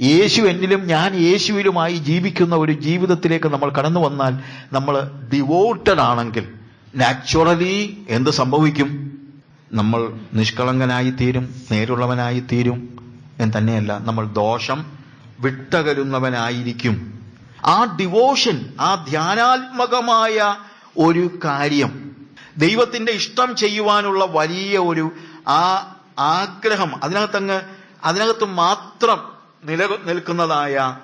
യേശു എന്നിലും ഞാൻ യേശുവിലുമായി ജീവിക്കുന്ന ഒരു ജീവിതത്തിലേക്ക് നമ്മൾ കടന്നു വന്നാൽ നമ്മൾ ഡിവോട്ടഡ് ആണെങ്കിൽ നാച്ചുറലി എന്ത് സംഭവിക്കും? നമ്മൾ നിഷ്കളങ്കനായി തീരും നേരുള്ളവനായി തീരും എന്ന് തന്നെയല്ല നമ്മൾ ദോഷം വിട്ടകലുന്നവനായിരിക്കും. ആ ഡിവോഷൻ ആ ധ്യാനാത്മകമായ ഒരു കാര്യം ദൈവത്തിന്റെ ഇഷ്ടം ചെയ്യുവാനുള്ള വലിയ ഒരു ആ ആഗ്രഹം അതിനകത്തങ്ങ് അതിനകത്ത് മാത്രം നില നിൽക്കുന്നതായ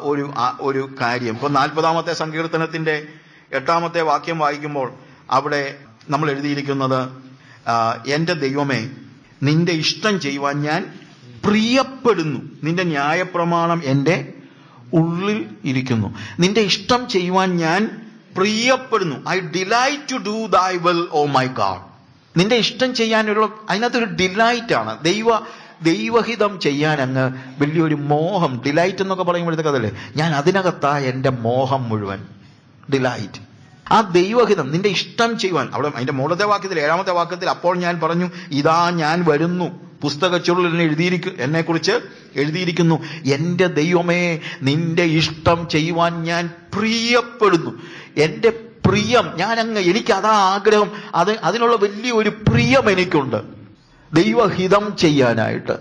ഒരു ഒരു കാര്യം. ഇപ്പൊ നാൽപ്പതാമത്തെ സങ്കീർത്തനത്തിന്റെ എട്ടാമത്തെ വാക്യം വായിക്കുമ്പോൾ അവിടെ നമ്മൾ എഴുതിയിരിക്കുന്നത് എന്റെ ദൈവമേ നിന്റെ ഇഷ്ടം ചെയ്യുവാൻ ഞാൻ പ്രിയപ്പെടുന്നു. നിന്റെ ന്യായപ്രമാണം എന്റെ ഉള്ളിൽ ഇരിക്കുന്നു. നിന്റെ ഇഷ്ടം ചെയ്യുവാൻ ഞാൻ പ്രിയപ്പെടുന്നു. I delight to do thy will oh my God നിന്റെ ഇഷ്ടം ചെയ്യാനുള്ള അതിനകത്തൊരു ഡിലൈറ്റ് ആണ്. ദൈവ ദൈവഹിതം ചെയ്യാൻ അങ്ങ് വലിയൊരു മോഹം ഡിലൈറ്റ് എന്നൊക്കെ പറയുമ്പോഴത്തേക്ക് ഞാൻ അതിനകത്താ എന്റെ മോഹം മുഴുവൻ. ഡിലൈറ്റ് ആ ദൈവഹിതം നിന്റെ ഇഷ്ടം ചെയ്യുവാൻ. അവിടെ അതിന്റെ മുകളിലത്തെ വാക്യത്തിൽ ഏഴാമത്തെ വാക്യത്തിൽ അപ്പോൾ ഞാൻ പറഞ്ഞു ഇതാ ഞാൻ വരുന്നു. പുസ്തക ചുരുളിൽ എഴുതിയിരിക്കു എന്നെക്കുറിച്ച് എഴുതിയിരിക്കുന്നു. എന്റെ ദൈവമേ നിന്റെ ഇഷ്ടം ചെയ്യുവാൻ ഞാൻ പ്രിയപ്പെടുന്നു. എന്റെ പ്രിയം ഞാൻ അങ്ങ് എനിക്ക് അതാ ആഗ്രഹം അത് അതിനുള്ള വലിയൊരു പ്രിയം എനിക്കുണ്ട്. ദൈവഹിതം ചെയ്യാനായിട്ട്.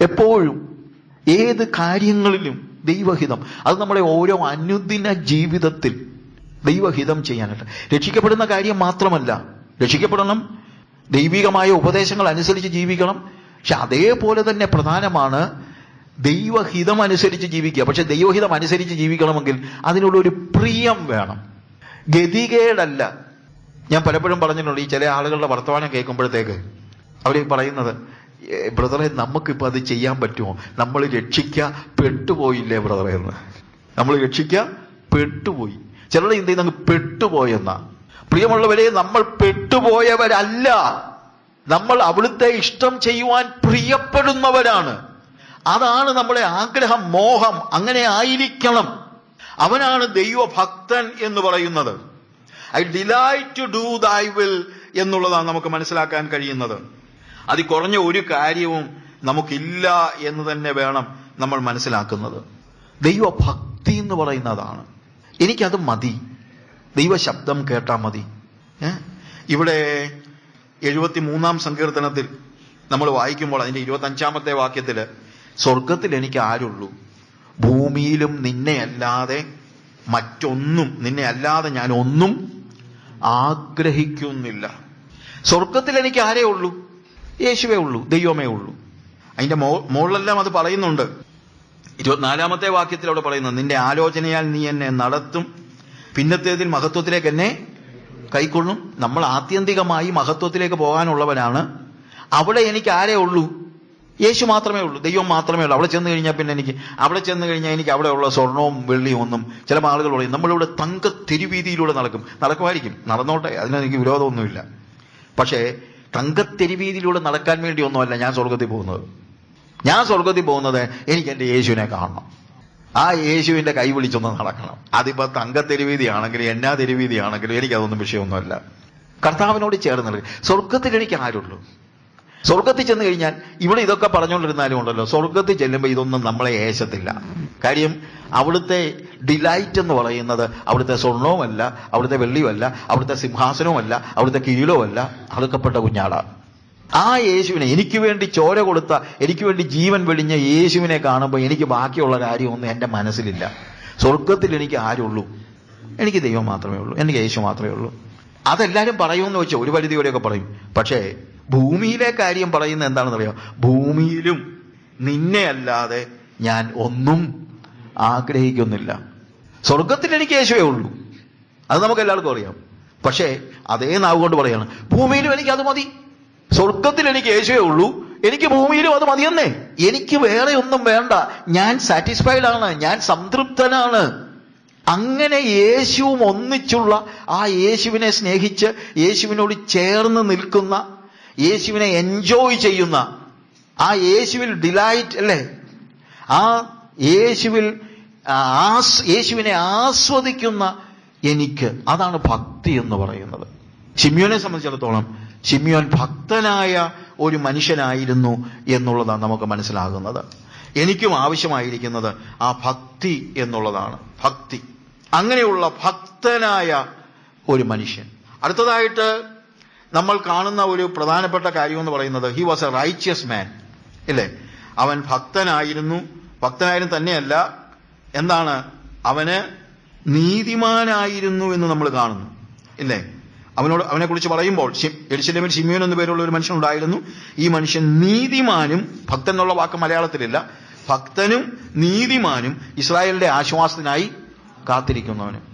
എപ്പോഴും ഏത് കാര്യങ്ങളിലും ദൈവഹിതം. അത് നമ്മുടെ ഓരോ അനുദിന ജീവിതത്തിൽ ദൈവഹിതം ചെയ്യാനായിട്ട്. രക്ഷിക്കപ്പെടുന്ന കാര്യം മാത്രമല്ല രക്ഷിക്കപ്പെടണം ദൈവികമായ ഉപദേശങ്ങൾ അനുസരിച്ച് ജീവിക്കണം. പക്ഷെ അതേപോലെ തന്നെ പ്രധാനമാണ് ദൈവഹിതം അനുസരിച്ച് ജീവിക്കുക. പക്ഷെ ദൈവഹിതം അനുസരിച്ച് ജീവിക്കണമെങ്കിൽ അതിനുള്ള ഒരു പ്രിയം വേണം. ഗതികേടല്ല. ഞാൻ പലപ്പോഴും പറഞ്ഞിട്ടുണ്ട് ഈ ചില ആളുകളുടെ വർത്തമാനം കേൾക്കുമ്പോഴത്തേക്ക് അവർ പറയുന്നത് "ഏ, ബ്രദറെ നമുക്കിപ്പോൾ അത് ചെയ്യാൻ പറ്റുമോ? നമ്മൾ രക്ഷിക്ക പെട്ടുപോയില്ലേ ബ്രദറെ എന്ന്. നമ്മൾ രക്ഷിക്ക പെട്ടുപോയി. ചിലരുടെ ഇന്ത്യയിൽ അങ്ങ് പെട്ടുപോയെന്ന പ്രിയമുള്ളവരെ നമ്മൾ പെട്ടുപോയവരല്ല. നമ്മൾ അവിടുത്തെ ഇഷ്ടം ചെയ്യുവാൻ പ്രിയപ്പെടുന്നവരാണ്. അതാണ് നമ്മുടെ ആഗ്രഹം മോഹം. അങ്ങനെ ആയിരിക്കണം. അവനാണ് ദൈവഭക്തൻ എന്ന് പറയുന്നത്. I delight to do thy will എന്നുള്ളതാണ് നമുക്ക് മനസ്സിലാക്കാൻ കഴിയുന്നത്. അതി കുറഞ്ഞ ഒരു കാര്യവും നമുക്കില്ല എന്ന് തന്നെ വേണം നമ്മൾ മനസ്സിലാക്കുന്നത്. ദൈവഭക്തി എന്ന് പറയുന്നതാണ്. എനിക്കത് മതി. ദൈവശബ്ദം കേട്ടാൽ മതി. ഇവിടെ എഴുപത്തി മൂന്നാം സങ്കീർത്തനത്തിൽ നമ്മൾ വായിക്കുമ്പോൾ അതിന്റെ ഇരുപത്തി അഞ്ചാമത്തെ വാക്യത്തിൽ സ്വർഗത്തിൽ എനിക്ക് ആരുള്ളൂ? ഭൂമിയിലും നിന്നെ അല്ലാതെ മറ്റൊന്നും നിന്നെ അല്ലാതെ ഞാൻ ഒന്നും ആഗ്രഹിക്കുന്നില്ല. സ്വർഗത്തിൽ എനിക്ക് ആരേ ഉള്ളൂ? യേശുവേ ഉള്ളൂ ദൈവമേ ഉള്ളൂ. അതിന്റെ മോ മുകളിലെല്ലാം അത് പറയുന്നുണ്ട്. ഇരുപത്തിനാലാമത്തെ വാക്യത്തിൽ അവിടെ പറയുന്നത് നിന്റെ ആലോചനയാൽ നീ എന്നെ നടത്തും പിന്നത്തേതിൽ മഹത്വത്തിലേക്ക് എന്നെ കൈക്കൊള്ളും. നമ്മൾ ആത്യന്തികമായി മഹത്വത്തിലേക്ക് പോകാനുള്ളവനാണ് അവിടെ എനിക്ക് ആരേ ഉള്ളൂ? യേശു മാത്രമേ ഉള്ളൂ ദൈവം മാത്രമേ ഉള്ളൂ. അവിടെ ചെന്ന് കഴിഞ്ഞാൽ പിന്നെ എനിക്ക് അവിടെ ചെന്ന് കഴിഞ്ഞാൽ എനിക്ക് അവിടെയുള്ള സ്വർണവും വെള്ളിയും ഒന്നും ചില ആളുകൾ പറയും നമ്മളിവിടെ തങ്ക തെരുവീതിയിലൂടെ നടക്കും. നടക്കുമായിരിക്കും നടന്നോട്ടെ അതിനെനിക്ക് വിരോധമൊന്നുമില്ല. പക്ഷേ തങ്കത്തെരുവീതിയിലൂടെ നടക്കാൻ വേണ്ടി ഒന്നുമല്ല ഞാൻ സ്വർഗത്തിൽ പോകുന്നത്. ഞാൻ സ്വർഗത്തിൽ പോകുന്നത് എനിക്ക് എന്റെ യേശുവിനെ കാണണം. ആ യേശുവിന്റെ കൈ വിളിച്ചൊന്ന് നടക്കണം. അതിപ്പോ തങ്കത്തെരുവീതിയാണെങ്കിലും എന്നാ തെരുവീതിയാണെങ്കിലും എനിക്കതൊന്നും വിഷയമൊന്നുമല്ല. കർത്താവിനോട് ചേർന്ന് നിൽക്കും സ്വർഗത്തിൽ എനിക്ക് ആരുള്ളൂ. സ്വർഗത്തിൽ ചെന്ന് കഴിഞ്ഞാൽ ഇവിടെ ഇതൊക്കെ പറഞ്ഞുകൊണ്ടിരുന്നാലും ഉണ്ടല്ലോ. സ്വർഗത്തിൽ ചെല്ലുമ്പോൾ ഇതൊന്നും നമ്മളെ ഏശത്തില്ല. കാര്യം അവിടുത്തെ ഡിലൈറ്റ് എന്ന് പറയുന്നത് അവിടുത്തെ സ്വർണവുമല്ല അവിടുത്തെ വെള്ളിയുമല്ല അവിടുത്തെ സിംഹാസനവുമല്ല അവിടുത്തെ കിരീടവുമല്ല അതൊക്കെപ്പെട്ട കുഞ്ഞാടാണ് ആ യേശുവിനെ എനിക്ക് വേണ്ടി ചോര കൊടുത്ത എനിക്ക് വേണ്ടി ജീവൻ വെടിഞ്ഞ യേശുവിനെ കാണുമ്പോൾ എനിക്ക് ബാക്കിയുള്ള കാര്യമൊന്നും എന്റെ മനസ്സിലില്ല. സ്വർഗത്തിൽ എനിക്ക് ആരുള്ളൂ. എനിക്ക് ദൈവം മാത്രമേ ഉള്ളൂ. എനിക്ക് യേശു മാത്രമേ ഉള്ളൂ. അതെല്ലാവരും പറയുമെന്ന് വെച്ചാൽ ഒരു പരിധി വരെയൊക്കെ പറയും. പക്ഷേ ഭൂമിയിലെ കാര്യം പറയുന്നത് എന്താണെന്നറിയോ? ഭൂമിയിലും നിന്നെ അല്ലാതെ ഞാൻ ഒന്നും ആഗ്രഹിക്കുന്നില്ല. സ്വർഗത്തിൽ എനിക്ക് യേശുവേ ഉള്ളൂ. അത് നമുക്ക് എല്ലാവർക്കും അറിയാം. പക്ഷേ അതേ നാവ് കൊണ്ട് പറയാണ് ഭൂമിയിലും എനിക്ക് അത് മതി. സ്വർഗത്തിൽ എനിക്ക് യേശുവേ ഉള്ളൂ. എനിക്ക് ഭൂമിയിലും അത് മതിയെന്നേ. എനിക്ക് വേറെ ഒന്നും വേണ്ട. ഞാൻ സാറ്റിസ്ഫൈഡ് ആണ്. ഞാൻ സംതൃപ്തനാണ്. അങ്ങനെ യേശുവും ഒന്നിച്ചുള്ള ആ യേശുവിനെ സ്നേഹിച്ച് യേശുവിനോട് ചേർന്ന് നിൽക്കുന്ന യേശുവിനെ എൻജോയ് ചെയ്യുന്ന ആ യേശുവിൽ ഡിലൈറ്റ് അല്ലേ? ആ യേശുവിൽ യേശുവിനെ ആസ്വദിക്കുന്ന എനിക്ക് അതാണ് ഭക്തി എന്ന് പറയുന്നത്. ഷിമ്യോനെ സംബന്ധിച്ചിടത്തോളം ഷിമ്യോൻ ഭക്തനായ ഒരു മനുഷ്യനായിരുന്നു എന്നുള്ളതാണ് നമുക്ക് മനസ്സിലാകുന്നത്. എനിക്കും ആവശ്യമായിരിക്കുന്നത് ആ ഭക്തി എന്നുള്ളതാണ്. ഭക്തി. അങ്ങനെയുള്ള ഭക്തനായ ഒരു മനുഷ്യൻ. അടുത്തതായിട്ട് നമ്മൾ കാണുന്ന ഒരു പ്രധാനപ്പെട്ട കാര്യം എന്ന് പറയുന്നത് he was a righteous man ഇല്ലേ? അവൻ ഭക്തനായിരുന്നു. ഭക്തനായിരുന്നു തന്നെയല്ല. എന്താണ്? അവന് നീതിമാനായിരുന്നു എന്ന് നമ്മൾ കാണുന്നു. ഇല്ലേ? അവനോട് അവനെ കുറിച്ച് പറയുമ്പോൾ എരിശിലേമിൽ ഷിമിയോൻ എന്ന പേരുള്ള ഒരു മനുഷ്യൻ ഉണ്ടായിരുന്നു. ഈ മനുഷ്യൻ നീതിമാനും ഭക്തൻ എന്നുള്ള വാക്ക് മലയാളത്തിലില്ല ഭക്തനും നീതിമാനും ഇസ്രായേലിന്റെ ആശ്വാസത്തിനായി കാത്തിരിക്കുന്നവനും.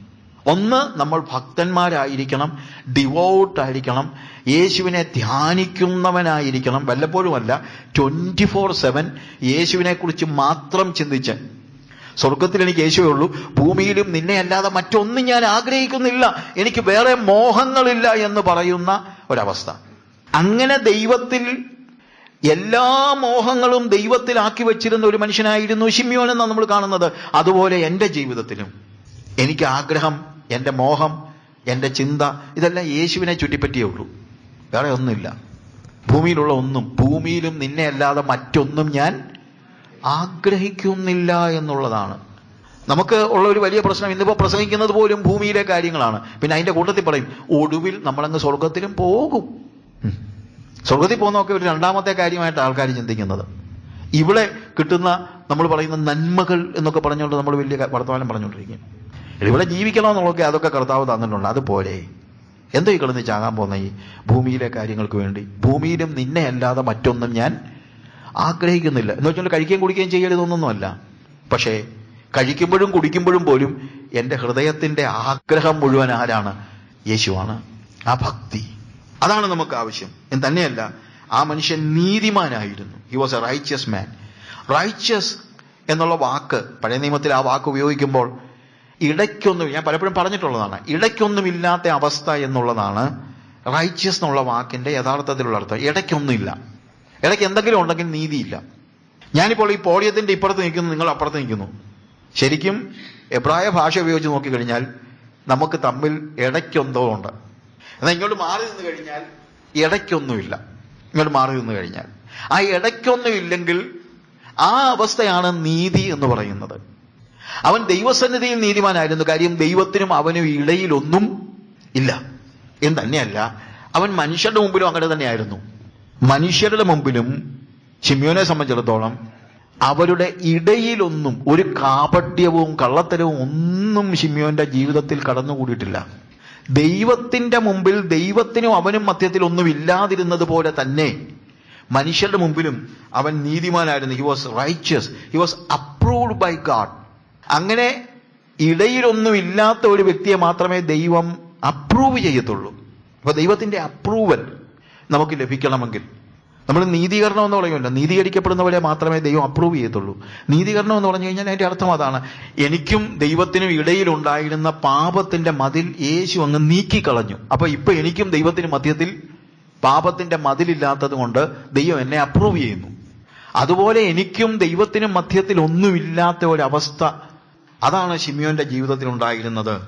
ഒന്ന് നമ്മൾ ഭക്തന്മാരായിരിക്കണം ഡിവോട്ട് ആയിരിക്കണം യേശുവിനെ ധ്യാനിക്കുന്നവനായിരിക്കണം വല്ലപ്പോഴുമല്ല ട്വന്റി ഫോർ സെവൻ യേശുവിനെക്കുറിച്ച് മാത്രം ചിന്തിച്ച്. സ്വർഗത്തിൽ എനിക്ക് യേശുവേ ഉള്ളൂ ഭൂമിയിലും നിന്നെ അല്ലാതെ മറ്റൊന്നും ഞാൻ ആഗ്രഹിക്കുന്നില്ല എനിക്ക് വേറെ മോഹങ്ങളില്ല എന്ന് പറയുന്ന ഒരവസ്ഥ. അങ്ങനെ ദൈവത്തിൽ എല്ലാ മോഹങ്ങളും ദൈവത്തിൽ ആക്കി വെച്ചിരുന്ന ഒരു മനുഷ്യനായിരുന്നു ഷിമ്യോൻ എന്നാണ് നമ്മൾ കാണുന്നത്. അതുപോലെ എന്റെ ജീവിതത്തിലും. എനിക്ക് ആഗ്രഹം എന്റെ മോഹം എന്റെ ചിന്ത ഇതെല്ലാം യേശുവിനെ ചുറ്റിപ്പറ്റിയേ ഉള്ളൂ. വേറെ ഒന്നുമില്ല. ഭൂമിയിലുള്ള ഒന്നും ഭൂമിയിലും നിന്നെ അല്ലാതെ മറ്റൊന്നും ഞാൻ ആഗ്രഹിക്കുന്നില്ല എന്നുള്ളതാണ്. നമുക്ക് ഉള്ള ഒരു വലിയ പ്രശ്നം ഇന്നിപ്പോൾ പ്രസംഗിക്കുന്നത് പോലും ഭൂമിയിലെ കാര്യങ്ങളാണ്. പിന്നെ അതിന്റെ കൂട്ടത്തിൽ പറയും ഒടുവിൽ നമ്മളങ്ങ് സ്വർഗത്തിലും പോകും. സ്വർഗത്തിൽ പോകുന്നതൊക്കെ ഒരു രണ്ടാമത്തെ കാര്യമായിട്ട് ആൾക്കാർ ചിന്തിക്കുന്നത്. ഇവിടെ കിട്ടുന്ന നമ്മൾ പറയുന്ന നന്മകൾ എന്നൊക്കെ പറഞ്ഞുകൊണ്ട് നമ്മൾ വലിയ വർത്തമാനം പറഞ്ഞുകൊണ്ടിരിക്കും ഇവിടെ ജീവിക്കണമെന്നുള്ളതൊക്കെ അതൊക്കെ കർത്താവ് തന്നിട്ടുണ്ട്. അതുപോലെ എന്തോ ഈ കിടന്ന് ചാകാൻ പോകുന്ന ഈ ഭൂമിയിലെ കാര്യങ്ങൾക്ക് വേണ്ടി. ഭൂമിയിലും നിന്നെ അല്ലാതെ മറ്റൊന്നും ഞാൻ ആഗ്രഹിക്കുന്നില്ല. എന്ന് വെച്ചാൽ കഴിക്കുകയും കുടിക്കുകയും ചെയ്യരുതൊന്നൊന്നുമല്ല പക്ഷേ കഴിക്കുമ്പോഴും കുടിക്കുമ്പോഴും പോലും എന്റെ ഹൃദയത്തിന്റെ ആഗ്രഹം മുഴുവൻ ആരാണ്? യേശുവാണ്. ആ ഭക്തി. അതാണ് നമുക്ക് ആവശ്യം. എന്ന് തന്നെയല്ല ആ മനുഷ്യൻ നീതിമാനായിരുന്നു. He was a righteous man righteous എന്നുള്ള വാക്ക് പഴയ നിയമത്തിൽ ആ വാക്ക് ഉപയോഗിക്കുമ്പോൾ ഇടയ്ക്കൊന്നും ഞാൻ പലപ്പോഴും പറഞ്ഞിട്ടുള്ളതാണ് ഇടയ്ക്കൊന്നുമില്ലാത്ത അവസ്ഥ എന്നുള്ളതാണ് റൈച്ചസ് എന്നുള്ള വാക്കിന്റെ യഥാർത്ഥത്തിലുള്ള അർത്ഥം. ഇടയ്ക്കൊന്നുമില്ല. ഇടയ്ക്ക് എന്തെങ്കിലും ഉണ്ടെങ്കിൽ നീതിയില്ല. ഞാനിപ്പോൾ ഈ പോളിയത്തിന്റെ ഇപ്പുറത്ത് നിൽക്കുന്നു നിങ്ങൾ അപ്പുറത്ത് നിൽക്കുന്നു. ശരിക്കും എബ്രായ ഭാഷ ഉപയോഗിച്ച് നോക്കിക്കഴിഞ്ഞാൽ നമുക്ക് തമ്മിൽ ഇടയ്ക്കൊന്നോ ഉണ്ട്. എന്നാൽ ഇങ്ങോട്ട് മാറി നിന്ന് കഴിഞ്ഞാൽ ഇടയ്ക്കൊന്നുമില്ല. ഇങ്ങോട്ട് മാറി നിന്ന് കഴിഞ്ഞാൽ. ആ ഇടയ്ക്കൊന്നുമില്ലെങ്കിൽ ആ അവസ്ഥയാണ് നീതി എന്ന് പറയുന്നത്. അവൻ ദൈവസന്നിധിയിൽ നീതിമാനായിരുന്നു. കാര്യം ദൈവത്തിനും അവനും ഇടയിലൊന്നും ഇല്ല. എന്ന് തന്നെയല്ല. അവൻ മനുഷ്യരുടെ മുമ്പിലും അങ്ങനെ തന്നെയായിരുന്നു. മനുഷ്യരുടെ മുമ്പിലും ഷിമ്യോനെ സംബന്ധിച്ചിടത്തോളം അവരുടെ ഇടയിലൊന്നും ഒരു കാപട്യവും കള്ളത്തരവും ഒന്നും ഷിമ്യോന്റെ ജീവിതത്തിൽ കടന്നുകൂടിയിട്ടില്ല. ദൈവത്തിന്റെ മുമ്പിൽ ദൈവത്തിനും അവനും മധ്യത്തിൽ ഒന്നും ഇല്ലാതിരുന്നത് പോലെ തന്നെ മനുഷ്യരുടെ മുമ്പിലും അവൻ നീതിമാനായിരുന്നു. He was righteous he was approved by God അങ്ങനെ ഇടയിലൊന്നും ഇല്ലാത്ത ഒരു വ്യക്തിയെ മാത്രമേ ദൈവം അപ്രൂവ് ചെയ്യത്തുള്ളൂ. അപ്പൊ ദൈവത്തിന്റെ അപ്രൂവൽ നമുക്ക് ലഭിക്കണമെങ്കിൽ നമ്മൾ നീതീകരണം എന്ന് പറയുമല്ലോ. നീതീകരിക്കപ്പെടുന്നവരെ മാത്രമേ ദൈവം അപ്രൂവ് ചെയ്യത്തുള്ളൂ. നീതീകരണം എന്ന് പറഞ്ഞു കഴിഞ്ഞാൽ അതിന്റെ അർത്ഥം അതാണ്. എനിക്കും ദൈവത്തിനും ഇടയിലുണ്ടായിരുന്ന പാപത്തിന്റെ മതിൽ യേശു അങ്ങ് നീക്കിക്കളഞ്ഞു. അപ്പൊ ഇപ്പൊ എനിക്കും ദൈവത്തിനും മധ്യത്തിൽ പാപത്തിന്റെ മതിലില്ലാത്തത് കൊണ്ട് ദൈവം എന്നെ അപ്രൂവ് ചെയ്യുന്നു. അതുപോലെ എനിക്കും ദൈവത്തിനും മധ്യത്തിൽ ഒന്നുമില്ലാത്ത ഒരവസ്ഥ അതാണ് ഷിമിയോന്റെ ജീവിതത്തിൽ ഉണ്ടായിരുന്നത്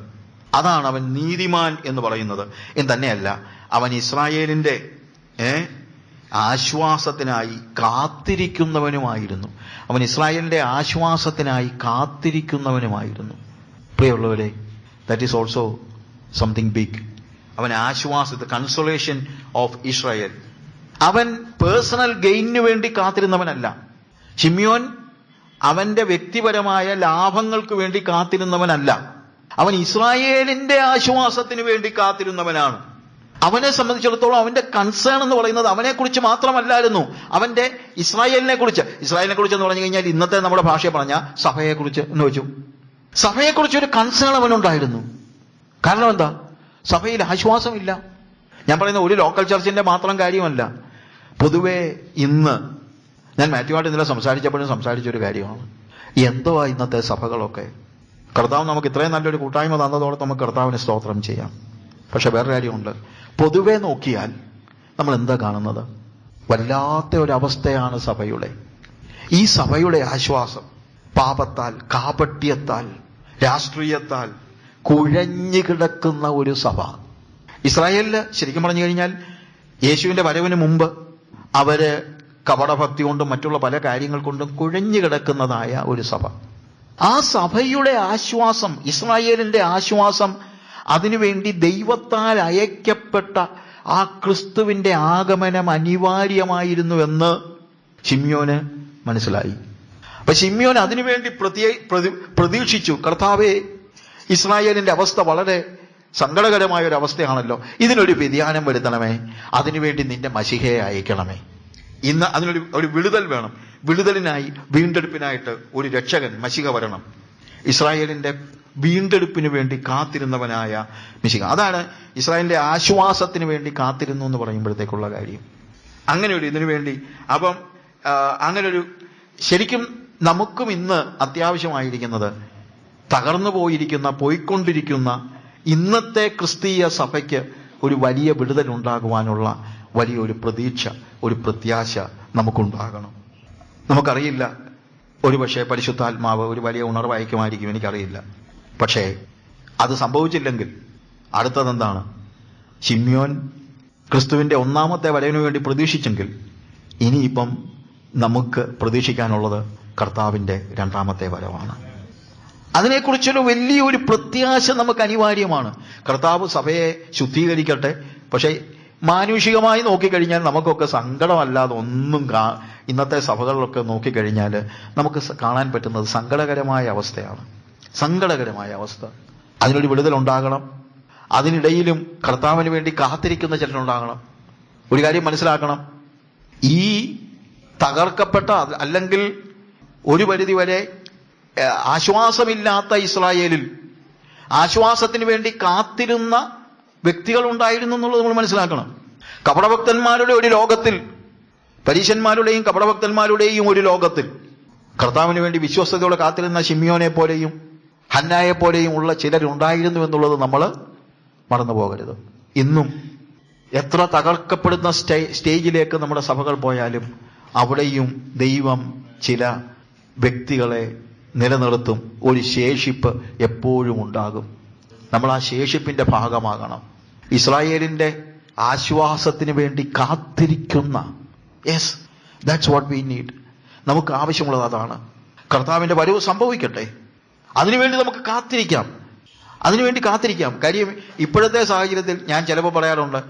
അതാണ് അവൻ നീതിമാൻ എന്ന് പറയുന്നത്. എന്ന് തന്നെയല്ല അവൻ ഇസ്രായേലിന്റെ ആശ്വാസത്തിനായി കാത്തിരിക്കുന്നവനുമായിരുന്നു. അവൻ ഇസ്രായേലിന്റെ ആശ്വാസത്തിനായി കാത്തിരിക്കുന്നവനുമായിരുന്നു. പ്രിയമുള്ളവരെ that is also something big അവൻ ആശ്വാസ കൺസൊലേഷൻ ഓഫ് ഇസ്രായേൽ അവൻ പേഴ്സണൽ ഗെയിനിന് വേണ്ടി കാത്തിരുന്നവനല്ല. ഷിമ്യോൻ അവന്റെ വ്യക്തിപരമായ ലാഭങ്ങൾക്ക് വേണ്ടി കാത്തിരുന്നവനല്ല. അവൻ ഇസ്രായേലിന്റെ ആശ്വാസത്തിന് വേണ്ടി കാത്തിരുന്നവനാണ്. അവനെ സംബന്ധിച്ചിടത്തോളം അവന്റെ കൺസേൺ എന്ന് പറയുന്നത് അവനെ കുറിച്ച് മാത്രമല്ലായിരുന്നു. അവന്റെ ഇസ്രായേലിനെ കുറിച്ച് ഇസ്രായേലിനെ കുറിച്ച് എന്ന് പറഞ്ഞു കഴിഞ്ഞാൽ ഇന്നത്തെ നമ്മുടെ ഭാഷയെ പറഞ്ഞ സഭയെ കുറിച്ച് എന്ന് വെച്ചു. സഭയെക്കുറിച്ച് ഒരു കൺസേൺ അവനുണ്ടായിരുന്നു. കാരണം എന്താ? സഭയിൽ ആശ്വാസമില്ല. ഞാൻ പറയുന്ന ഒരു ലോക്കൽ ചർച്ചിന്റെ മാത്രം കാര്യമല്ല. പൊതുവെ ഇന്ന് ഞാൻ മാത്യുവായിട്ട് ഇന്നലെ സംസാരിച്ചപ്പോഴും സംസാരിച്ചൊരു കാര്യമാണ്. എന്തോ ഇന്നത്തെ സഭകളൊക്കെ. കർത്താവ് നമുക്ക് ഇത്രയും നല്ലൊരു കൂട്ടായ്മ തന്നതോടെ നമുക്ക് കർത്താവിന് സ്തോത്രം ചെയ്യാം. പക്ഷെ വേറെ കാര്യമുണ്ട്. പൊതുവെ നോക്കിയാൽ നമ്മൾ എന്താ കാണുന്നത്? വല്ലാത്ത ഒരവസ്ഥയാണ് സഭയുടെ. ഈ സഭയുടെ ആശ്വാസം പാപത്താൽ കാപട്യത്താൽ രാഷ്ട്രീയത്താൽ കുഴഞ്ഞു കിടക്കുന്ന ഒരു സഭ. ഇസ്രായേലിൽ ശരിക്കും പറഞ്ഞു കഴിഞ്ഞാൽ യേശുവിന്റെ വരവിന് മുമ്പ് അവർ കപടഭക്തി കൊണ്ടും മറ്റുള്ള പല കാര്യങ്ങൾ കൊണ്ടും കുഴഞ്ഞു കിടക്കുന്നതായ ഒരു സഭ. ആ സഭയുടെ ആശ്വാസം ഇസ്രായേലിന്റെ ആശ്വാസം അതിനുവേണ്ടി ദൈവത്താൽ അയക്കപ്പെട്ട ആ ക്രിസ്തുവിന്റെ ആഗമനം അനിവാര്യമായിരുന്നുവെന്ന് ഷിമ്യോന് മനസ്സിലായി. അപ്പൊ ഷിമ്യോൻ അതിനുവേണ്ടി പ്രതി- പ്രതീക്ഷിച്ചു കർത്താവെ ഇസ്രായേലിന്റെ അവസ്ഥ വളരെ സങ്കടകരമായ ഒരു അവസ്ഥയാണല്ലോ ഇതിനൊരു വ്യതിയാനം വരുത്തണമേ. അതിനുവേണ്ടി നിന്റെ മഷിഹയെ അയക്കണമേ. ഇന്ന് അതിനൊരു ഒരു വിടുതൽ വേണം. വിടുതലിനായി വീണ്ടെടുപ്പിനായിട്ട് ഒരു രക്ഷകൻ മഷിക വരണം. ഇസ്രായേലിന്റെ വീണ്ടെടുപ്പിന് വേണ്ടി കാത്തിരുന്നവനായ മിശിക അതാണ് ഇസ്രായേലിന്റെ ആശ്വാസത്തിന് വേണ്ടി കാത്തിരുന്നു എന്ന് പറയുമ്പോഴത്തേക്കുള്ള കാര്യം. അങ്ങനെ ഒരു ഇതിനു വേണ്ടി അപ്പം അങ്ങനെ ഒരു ശരിക്കും നമുക്കും ഇന്ന് അത്യാവശ്യമായിരിക്കുന്നത് തകർന്നു പോയിരിക്കുന്ന പോയിക്കൊണ്ടിരിക്കുന്ന ഇന്നത്തെ ക്രിസ്തീയ സഭയ്ക്ക് ഒരു വലിയ വിടുതൽ ഉണ്ടാകുവാനുള്ള വലിയൊരു പ്രതീക്ഷ ഒരു പ്രത്യാശ നമുക്കുണ്ടാകണം. നമുക്കറിയില്ല. ഒരുപക്ഷെ പരിശുദ്ധാത്മാവ് ഒരു വലിയ ഉണർവായിരിക്കുമായിരിക്കും എനിക്കറിയില്ല. പക്ഷേ അത് സംഭവിച്ചില്ലെങ്കിൽ അടുത്തതെന്താണ്? ഷിമ്യോൻ ക്രിസ്തുവിന്റെ ഒന്നാമത്തെ വരവിനു വേണ്ടി പ്രതീക്ഷിച്ചെങ്കിൽ ഇനിയിപ്പം നമുക്ക് പ്രതീക്ഷിക്കാനുള്ളത് കർത്താവിന്റെ രണ്ടാമത്തെ വരവാണ്. അതിനെക്കുറിച്ചൊരു വലിയൊരു പ്രത്യാശ നമുക്ക് അനിവാര്യമാണ്. കർത്താവ് സഭയെ ശുദ്ധീകരിക്കട്ടെ. പക്ഷേ മാനുഷികമായി നോക്കിക്കഴിഞ്ഞാൽ നമുക്കൊക്കെ സങ്കടമല്ലാതെ ഒന്നും കാ ഇന്നത്തെ സഭകളിലൊക്കെ നോക്കിക്കഴിഞ്ഞാൽ നമുക്ക് കാണാൻ പറ്റുന്നത് സങ്കടകരമായ അവസ്ഥയാണ്. സങ്കടകരമായ അവസ്ഥ. അതിനൊരു വിടുതൽ ഉണ്ടാകണം. അതിനിടയിലും കർത്താവിന് വേണ്ടി കാത്തിരിക്കുന്ന ചിലരുണ്ടാകണം. ഒരു കാര്യം മനസ്സിലാക്കണം. ഈ തകർക്കപ്പെട്ട അല്ലെങ്കിൽ ഒരു പരിധി വരെ ആശ്വാസമില്ലാത്ത ഇസ്രായേലിൽ ആശ്വാസത്തിന് വേണ്ടി കാത്തിരുന്ന വ്യക്തികൾ ഉണ്ടായിരുന്നു എന്നുള്ളത് നമ്മൾ മനസ്സിലാക്കണം. കപടഭക്തന്മാരുടെ ഒരു ലോകത്തിൽ പരീശന്മാരുടെയും കപടഭക്തന്മാരുടെയും ഒരു ലോകത്തിൽ കർത്താവിന് വേണ്ടി വിശ്വസ്തയോടെ കാത്തിരുന്ന ഷിമിയോനെ പോലെയും ഹന്നായെ പോലെയും ഉള്ള ചിലരുണ്ടായിരുന്നു എന്നുള്ളത് നമ്മൾ മറന്നു പോകരുത്. ഇന്നും എത്ര തകർക്കപ്പെടുന്ന സ്റ്റേ സ്റ്റേജിലേക്ക് നമ്മുടെ സഭകൾ പോയാലും അവിടെയും ദൈവം ചില വ്യക്തികളെ നിലനിർത്തും. ഒരു ശേഷിപ്പ് എപ്പോഴും ഉണ്ടാകും. നമ്മൾ ആ ശേഷിപ്പിന്റെ ഭാഗമാകണം. ഇസ്രായേലിന്റെ ആശ്വാസത്തിന് വേണ്ടി കാത്തിരിക്കുന്ന. Yes that's what we need നമുക്ക് ആവശ്യമുള്ളത് അതാണ്. കർത്താവിന്റെ വരവ് സംഭവിക്കട്ടെ. അതിനുവേണ്ടി നമുക്ക് കാത്തിരിക്കാം. അതിനുവേണ്ടി കാത്തിരിക്കാം. കാര്യം ഇപ്പോഴത്തെ സാഹചര്യത്തിൽ ഞാൻ ചിലപ്പോൾ പറയാറുണ്ട്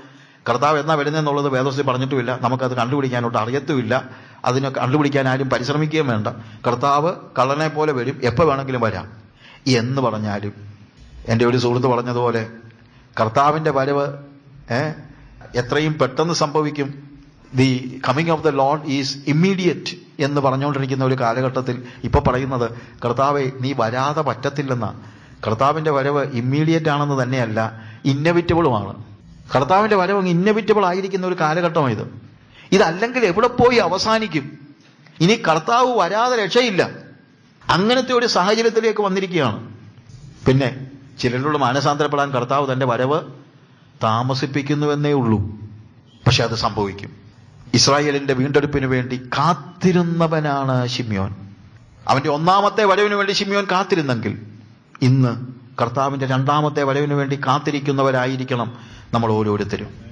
കർത്താവ് എന്നാ വരുന്നതെന്നുള്ളത് വേദോസ്തി പറഞ്ഞിട്ടുമില്ല. നമുക്കത് കണ്ടുപിടിക്കാനോട്ട് അറിയത്തുമില്ല. അതിനെ കണ്ടുപിടിക്കാൻ ആരും പരിശ്രമിക്കുകയും വേണ്ട. കർത്താവ് കള്ളനെ പോലെ വരും. എപ്പോൾ വേണമെങ്കിലും വരാം. എന്ന് പറഞ്ഞാലും എന്റെ ഒരു സുഹൃത്ത് പറഞ്ഞതുപോലെ കർത്താവിന്റെ വരവ് എത്രയും പെട്ടെന്ന് സംഭവിക്കും. The coming of the Lord is immediate എന്ന് പറഞ്ഞുകൊണ്ടിരിക്കുന്ന ഒരു കാലഘട്ടത്തിൽ ഇപ്പോൾ പറയുന്നത് കർത്താവെ നീ വരാതെ പറ്റത്തില്ലെന്ന. കർത്താവിന്റെ വരവ് ഇമ്മീഡിയറ്റ് ആണെന്ന് തന്നെയല്ല ഇന്നവിറ്റബിളുമാണ് കർത്താവിന്റെ വരവ് ഇന്നവിറ്റബിൾ ആയിരിക്കുന്ന ഒരു കാലഘട്ടമാണ് ഇത് ഇതല്ലെങ്കിൽ എവിടെ പോയി അവസാനിക്കും? ഇനി കർത്താവ് വരാതെ രക്ഷയില്ല. അങ്ങനത്തെ ഒരു സാഹചര്യത്തിലേക്ക് വന്നിരിക്കുകയാണ്. പിന്നെ ചിലരോട് മാനസാന്തരപ്പെടാൻ കർത്താവ് തന്റെ വരവ് താമസിപ്പിക്കുന്നുവെന്നേ ഉള്ളൂ. പക്ഷെ അത് സംഭവിക്കും. ഇസ്രായേലിന്റെ വീണ്ടെടുപ്പിന് വേണ്ടി കാത്തിരുന്നവനാണ് ഷിമ്യോൻ അവന്റെ ഒന്നാമത്തെ വരവിന് വേണ്ടി ഷിമ്യോൻ കാത്തിരുന്നെങ്കിൽ ഇന്ന് കർത്താവിന്റെ രണ്ടാമത്തെ വരവിന് വേണ്ടി കാത്തിരിക്കുന്നവരായിരിക്കണം നമ്മൾ ഓരോരുത്തരും.